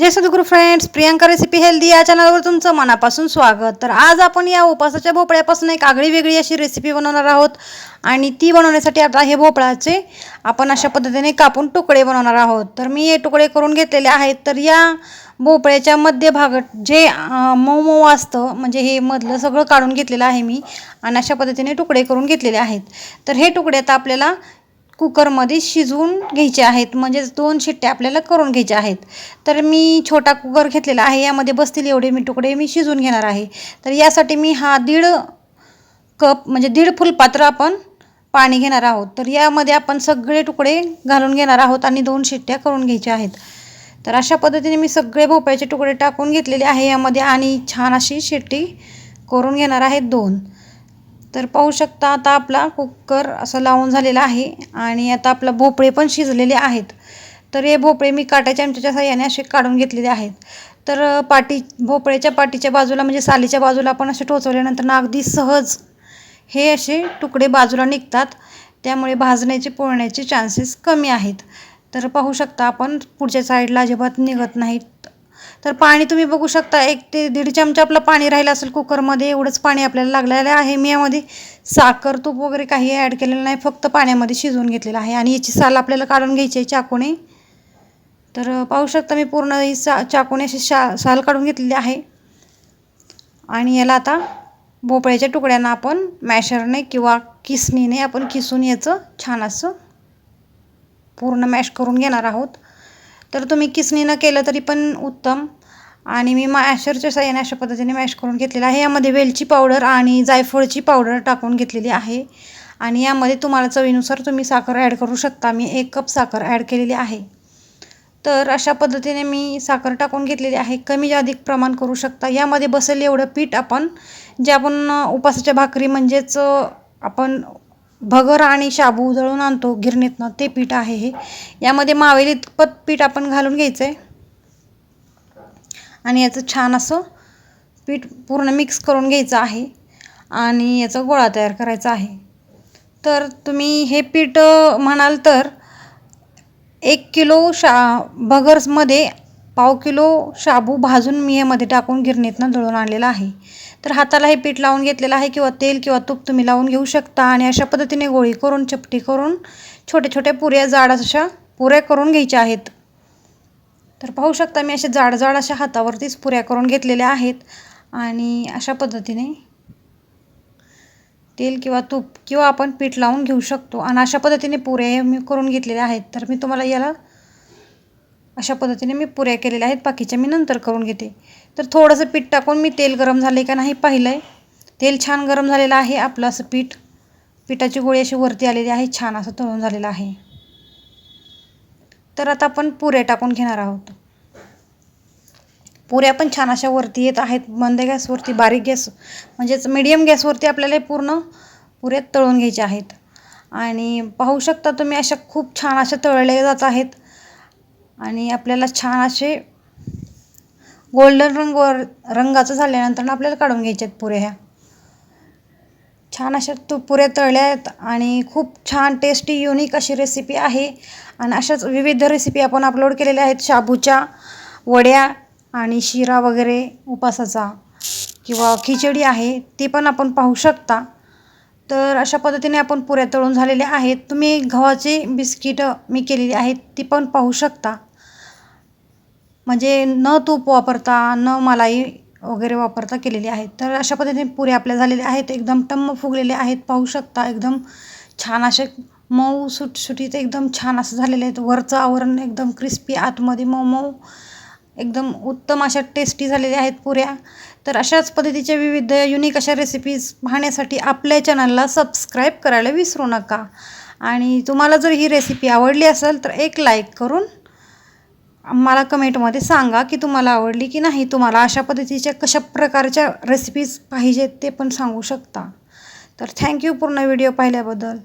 जय सद्गुरू friends Priyanka recipe healthy या चॅनलवर तुमचं मनापासून स्वागत. तर आज आपण या उपासाच्या भोपळ्यापासून एक आगळी वेगळी अशी रेसिपी बनवणार आहोत. आणि ती बनवण्यासाठी आता हे भोपळाचे आपण अशा पद्धतीने कापून तुकडे बनवणार आहोत. तर मी हे तुकडे करून घेतलेले आहेत. तर या भोपळ्याच्या मध्यभागात जे मऊ मऊ असतं म्हणजे हे मधलं सगळं काढून घेतलेलं आहे मी. आणि अशा पद्धतीने तुकडे करून घेतलेले आहेत. तर हे तुकडे आता आपल्याला कुकरमध्ये शिजवून घ्यायचे आहेत. म्हणजे दोन शिट्ट्या आपल्याला करून घ्यायच्या आहेत. तर मी छोटा कुकर घेतलेला आहे. यामध्ये बसतील एवढे मी तुकडे मी शिजवून घेणार आहे. तर यासाठी मी हा दीड कप म्हणजे दीड फुलपात्र आपण पाणी घेणार आहोत. तर यामध्ये आपण सगळे तुकडे घालून घेणार आहोत आणि दोन शिट्ट्या करून घ्यायच्या आहेत. तर अशा पद्धतीने मी सगळे भोपळ्याचे तुकडे टाकून घेतलेले आहे. यामध्ये आणि छान अशी शिट्टी करून घेणार आहेत दोन. तर पाहू शकता आता आपला कुकर असं लावून झालेला आहे आणि आता आपला भोपळे पण शिजलेले आहेत. तर हे भोपळे मी काट्याच्या आमच्याच्या साह्याने असे काढून घेतलेले आहेत. तर पाटी भोपळ्याच्या पाटीच्या बाजूला म्हणजे सालीच्या बाजूला आपण असे टोचवल्यानंतर ना अगदी सहज हे असे तुकडे बाजूला निघतात. त्यामुळे भाजण्याचे पोळण्याचे चान्सेस कमी आहेत. तर पाहू शकता आपण पुढच्या साईडला अजिबात निघत नाहीत. तर पाणी तुम्ही बघू शकता एक ते दीड चमचा आपलं पाणी राहिलं असेल कुकरमध्ये एवढंच पाणी आपल्याला लागलेलं आहे. मी यामध्ये साखर तूप वगैरे काही ॲड केलेलं नाही फक्त पाण्यामध्ये शिजवून घेतलेलं आहे. आणि याची साल आपल्याला काढून घ्यायची आहे चाकूने. तर पाहू शकता मी पूर्ण ही सा चाकूने अशी शा साल काढून घेतलेली आहे. आणि याला आता भोपळ्याच्या तुकड्यांना आपण मॅशरने किंवा किसणीने आपण किसून याचं छान असं पूर्ण मॅश करून घेणार आहोत. तर तुम्ही किसणीनं केलं तरी पण उत्तम. आणि मी मॅशरच्या साह्याने अशा पद्धतीने मॅश करून घेतलेलं आहे. यामध्ये वेलची पावडर आणि जायफळची पावडर टाकून घेतलेली आहे. आणि यामध्ये तुम्हाला चवीनुसार तुम्ही साखर ॲड करू शकता. मी एक कप साखर ॲड केलेली आहे. तर अशा पद्धतीने मी साखर टाकून घेतलेली आहे. कमी अधिक प्रमाण करू शकता. यामध्ये बसेल एवढं पीठ आपण जे आपण उपासाच्या भाकरी म्हणजेच आपण भगर आणि शाबू उधळून आणतो. गिरणीतनं ते पीठ आहे हे. यामध्ये मावेल इतपत पीठ आपण घालून घ्यायचं आहे आणि याचं छान असं पीठ पूर्ण मिक्स करून घ्यायचं आहे. आणि याचा गोळा तयार करायचा आहे. तर तुम्ही हे पीठ म्हणाल तर एक किलो शा भगर्समध्ये पाव किलो शाबू भाजून मी यामध्ये टाकून गिरणीतनं दळून आणलेला आहे. तर हाताला हे पीठ लावून घेतलेलं आहे किंवा तेल किंवा तूप तुम्ही लावून घेऊ शकता आणि अशा पद्धतीने गोळी करून चपटी करून छोट्या छोट्या पुऱ्या जाड अशा पुऱ्या करून घ्यायच्या आहेत. तर पाहू शकता मी अशा जाड जाड अशा हातावरतीच पुऱ्या करून घेतलेल्या आहेत आणि अशा पद्धतीने तेल किंवा तूप किंवा आपण पीठ लावून घेऊ शकतो आणि अशा पद्धतीने पुऱ्या मी करून घेतलेल्या आहेत. तर मी तुम्हाला याला अशा पद्धतीने मी पुऱ्या केलेल्या आहेत. बाकीच्या मी नंतर करून घेते. तर थोडंसं पीठ टाकून मी तेल गरम झालं आहे का नाही पाहिलं आहे तेल छान गरम झालेलं आहे. आपलं असं पीठ पिठाची गोळी अशी वरती आलेली आहे. छान असं तळून झालेलं आहे. तर आता आपण पुऱ्या टाकून घेणार आहोत. पुऱ्या पण छान अशा वरती येत आहेत. मंद गॅसवरती बारीक गॅस म्हणजेच मिडियम गॅसवरती आपल्याला पूर्ण पुऱ्या तळून घ्यायच्या आहेत. आणि पाहू शकता तुम्ही अशा खूप छान अशा तळल्या जात आहेत. आणि आपल्याला छान असे गोल्डन रंग रंगाचं झाल्यानंतर आपल्याला काढून घ्यायच्या आहेत पुऱ्या ह्या. छान अशा तू पुऱ्या तळल्या आहेत आणि खूप छान टेस्टी युनिक अशी रेसिपी आहे. आणि अशाच विविध रेसिपी आपण अपलोड केलेल्या आहेत. शाबूच्या वड्या आणि शिरा वगैरे उपासाचा किंवा खिचडी आहे ती पण आपण पाहू शकता. तर अशा पद्धतीने आपण पुऱ्या तळून झालेल्या आहेत. तुम्ही गव्हाची बिस्किटं मी केलेली आहेत ती पण पाहू शकता. म्हणजे न तूप वापरता न मलाई वगैरे वापरता केलेली आहेत. तर अशा पद्धतीने पुऱ्या आपल्या झालेल्या आहेत. एकदम टम्म फुगलेले आहेत. पाहू शकता एकदम छान असे मऊ सुटसुटीत एकदम छान असं झालेले आहेत. वरचं आवरण एकदम क्रिस्पी आतमध्ये मऊ मऊ एकदम उत्तम अशा टेस्टी झालेल्या आहेत पुऱ्या. तर अशाच पद्धतीच्या विविध युनिक अशा रेसिपीज पाहण्यासाठी आपल्या चॅनलला सबस्क्राईब करायला विसरू नका. आणि तुम्हाला जर ही रेसिपी आवडली असेल तर एक लाईक करून मला कमेंटमध्ये सांगा की तुम्हाला आवडली की नाही. तुम्हाला अशा पद्धतीच्या कशा प्रकारच्या रेसिपीज पाहिजेत ते पण सांगू शकता. तर थँक्यू पूर्ण व्हिडिओ पाहिल्याबद्दल.